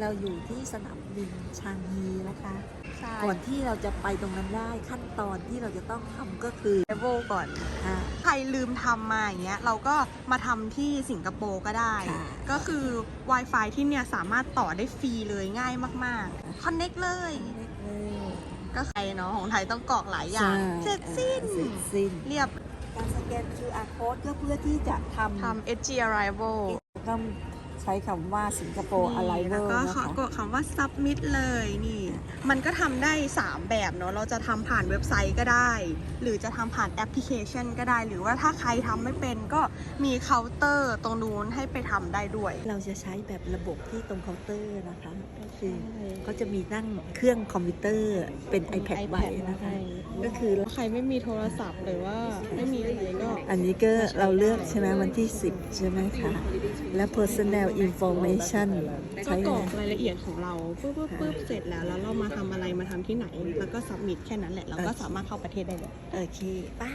เราอยู่ที่สนามบินชางฮีนะคะใช่ก่อนที่เราจะไปตรงนั้นได้ขั้นตอนที่เราจะต้องทำก็คือเลเวลก่อนอ่าใครลืมทำมาอย่างเงี้ยเราก็มาทำที่สิงคโปร์ก็ได้ค่ะก็คือ Wi-Fi ที่เนี่ยสามารถต่อได้ฟรีเลยง่ายมากๆคอนเน็กเลยเล็กเลยก็ใครเนาะของไทยต้องกรอกหลายอย่างเสร็จสิ้นเสร็จสิ้นเรียบการสแกน QR code ก็เพื่อที่จะทำทำ SG Arrival ต้อง ใช้คำว่าสิงคโปร์อะไรนี่เวแล้วอก็ร์นะขอคะกดคำว่า submit เลยนี่ มันก็ทำได้ 3 แบบเนาะเราจะทำผ่านเว็บไซต์ก็ได้ หรือจะทำผ่านแอปพลิเคชันก็ได้ หรือว่าถ้าใครทำไม่เป็นก็มีเคาน์เตอร์ตรงนู้นให้ไปทำได้ด้วย เราจะใช้แบบระบบที่ตรงเคาน์เตอร์นะคะก็คือเขาจะมีตั้งเครื่องคอมพิวเตอร์เป็น iPad ไว้นะคะ ก็คือ ใครไม่มีโทรศัพท์หรือว่าไม่มีอะไรก็ อันนี้ก็เราเลือกใช่ไหมวันที่ 10 ใช่ไหมคะและ personal information ก็ใช้กรไงอกรายละเอียดของเราปุ๊บปุ๊บปุ๊บเสร็จแล้ว แล้วเรามาทำอะไรมาทำที่ไหน แล้วก็ submit แค่นั้นแหละ เราก็สามารถเข้าประเทศได้เลย โอเคป้า